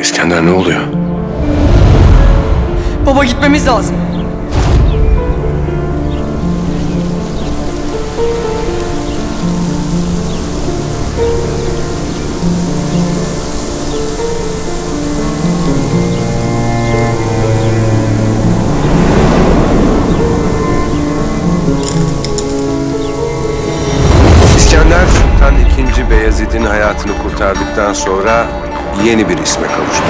İskender ne oluyor? Baba gitmemiz lazım. Sultan II. Beyazıt'ın hayatını kurtardıktan sonra yeni bir isme kavuştu.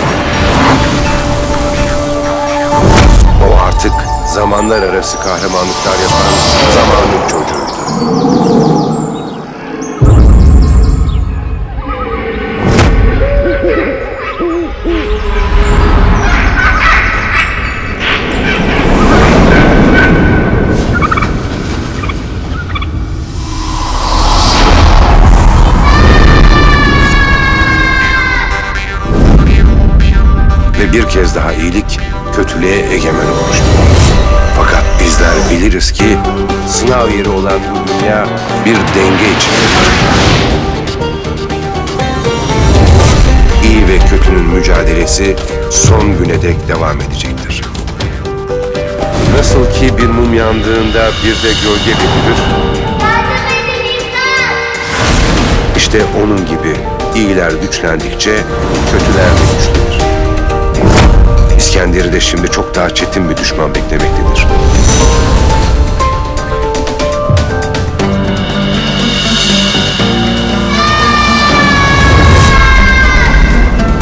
O artık zamanlar arası kahramanlıklar yapan zamanın çocuğuydu. Ve bir kez daha iyilik kötülüğe egemen olmuştu. Fakat bizler biliriz ki sınav yeri olan bu dünya bir denge içindedir. İyi ve kötünün mücadelesi son güne dek devam edecektir. Nasıl ki bir mum yandığında bir de gölge belirir, işte onun gibi iyiler güçlendikçe kötüler de güçlenir. İskender'i de şimdi çok daha çetin bir düşman beklemektedir.